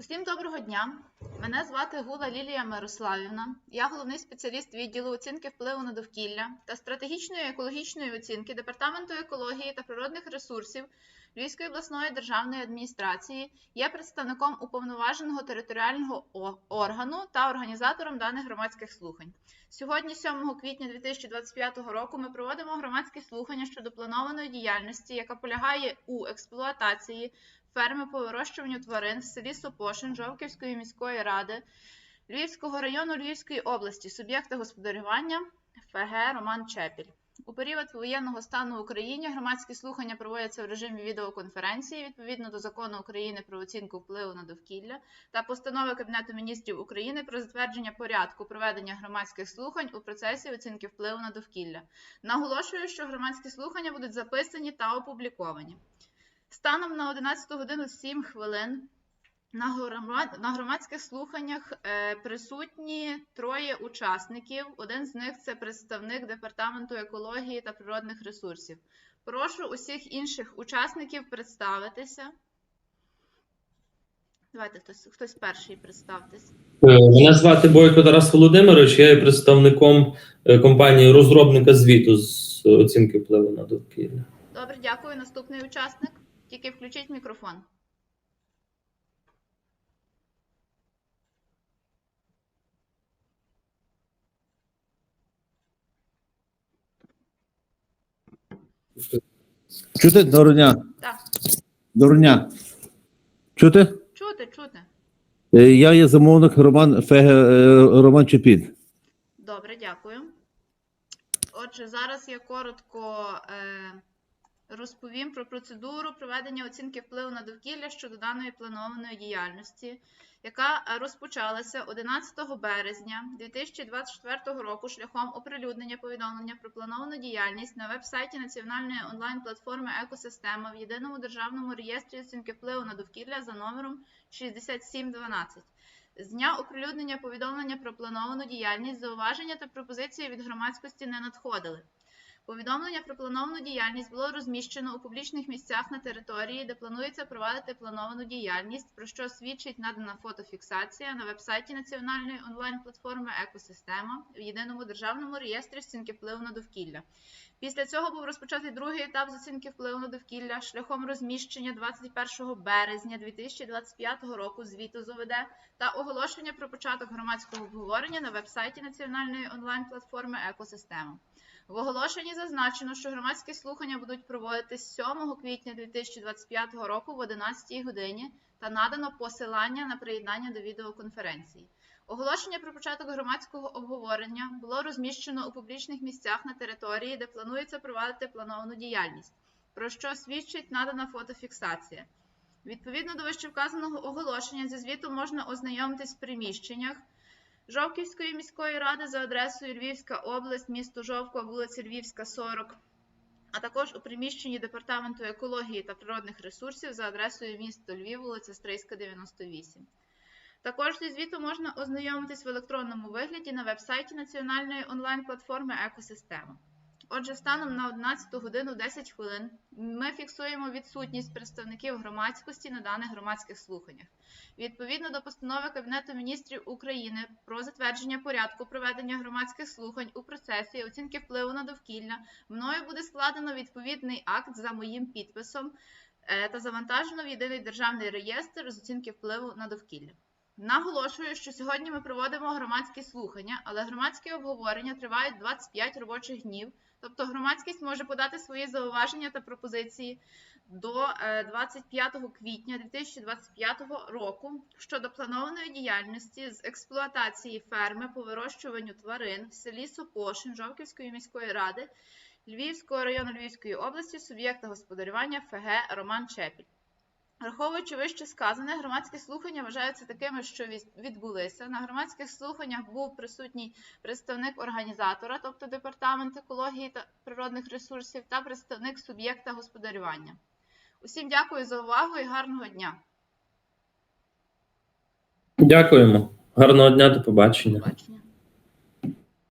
Усім доброго дня. Мене звати Гула Лілія Мирославівна. Я головний спеціаліст відділу оцінки впливу на довкілля та стратегічної екологічної оцінки Департаменту екології та природних ресурсів Львівської обласної державної адміністрації. Є представником уповноваженого територіального органу та організатором даних громадських слухань. Сьогодні, 7 квітня 2025 року, ми проводимо громадські слухання щодо планованої діяльності, яка полягає у експлуатації ферми по вирощуванню тварин в селі Сопошин Жовківської міської ради Львівського району Львівської області, суб'єкта господарювання ФГ Роман Чепіль. У період воєнного стану в Україні громадські слухання проводяться в режимі відеоконференції відповідно до закону України про оцінку впливу на довкілля та постанови Кабінету міністрів України про затвердження порядку проведення громадських слухань у процесі оцінки впливу на довкілля. Наголошую, що громадські слухання будуть записані та опубліковані. Станом на 11 годину 7 хвилин на грома- на громадських слуханнях е, присутні троє учасників. Один з них це представник департаменту екології та природних ресурсів. Прошу усіх інших учасників представитися. Давайте хтось, хтось перший представтесь. Е, Мене звати Бойко Тарас Володимирович, я є представником е, компанії розробника звіту з оцінки впливу на довкілля. Добре, дякую. Наступний учасник. Тільки включіть мікрофон. Чути? Доброго дня. Так, Доброго дня. Чути? чути, чути. Е, Я є замовник Роман Феге е, Роман Чепін. Добре, дякую. Отже, зараз я коротко е, розповім про процедуру проведення оцінки впливу на довкілля щодо даної планованої діяльності, яка е, розпочалася 11 березня 2024 року шляхом оприлюднення повідомлення про плановану діяльність на веб-сайті національної онлайн-платформи Екосистема в єдиному державному реєстрі оцінки впливу на довкілля за номером 6712. З дня оприлюднення повідомлення про плановану діяльність зауваження та пропозиції від громадськості не надходили. Повідомлення про плановану діяльність було розміщено у публічних місцях на території, де планується провадити плановану діяльність, про що свідчить надана фотофіксація на вебсайті національної онлайн-платформи Екосистема в єдиному державному реєстрі оцінки впливу на довкілля. Після цього був розпочатий другий етап з оцінки впливу на довкілля шляхом розміщення 21 березня 2025 року звіту з ОВД та оголошення про початок громадського обговорення на вебсайті національної онлайн-платформи Екосистема. В оголошенні зазначено, що громадські слухання будуть проводитись 7 квітня 2025 року в 11 годині та надано посилання на приєднання до відеоконференції. Оголошення про початок громадського обговорення було розміщено у публічних місцях на території, де планується провадити плановану діяльність, про що свідчить надана фотофіксація. Відповідно до вищевказаного оголошення зі звіту можна ознайомитись в приміщеннях Жовківської міської ради за адресою Львівська область, місто Жовкова, вулиця Львівська, 40, а також у приміщенні Департаменту екології та природних ресурсів за адресою місто Львів, вулиця Стрийська, 98. Також зі звіту можна ознайомитись в електронному вигляді на веб-сайті національної онлайн-платформи Екосистема. Отже, станом на 11 годину 10 хвилин ми фіксуємо відсутність представників громадськості на даних громадських слуханнях. Відповідно до постанови Кабінету міністрів України про затвердження порядку проведення громадських слухань у процесі оцінки впливу на довкілля, мною буде складено відповідний акт за моїм підписом е, та завантажено в єдиний державний реєстр з оцінки впливу на довкілля. Наголошую, що сьогодні ми проводимо громадські слухання, але громадські обговорення тривають 25 робочих днів. Тобто громадськість може подати свої зауваження та пропозиції до е, 25 квітня 2025 року щодо планованої діяльності з експлуатації ферми по вирощуванню тварин в селі Сопошин Жовківської міської ради Львівського району Львівської області суб'єкта господарювання ФГ Роман Чепіль. Враховуючи вище сказане, громадські слухання вважаються такими, що відбулися. На громадських слуханнях був присутній представник організатора, тобто департамент екології та природних ресурсів, та представник суб'єкта господарювання. Усім дякую за увагу і гарного дня. Дякуємо. Гарного дня, до побачення. Побачення.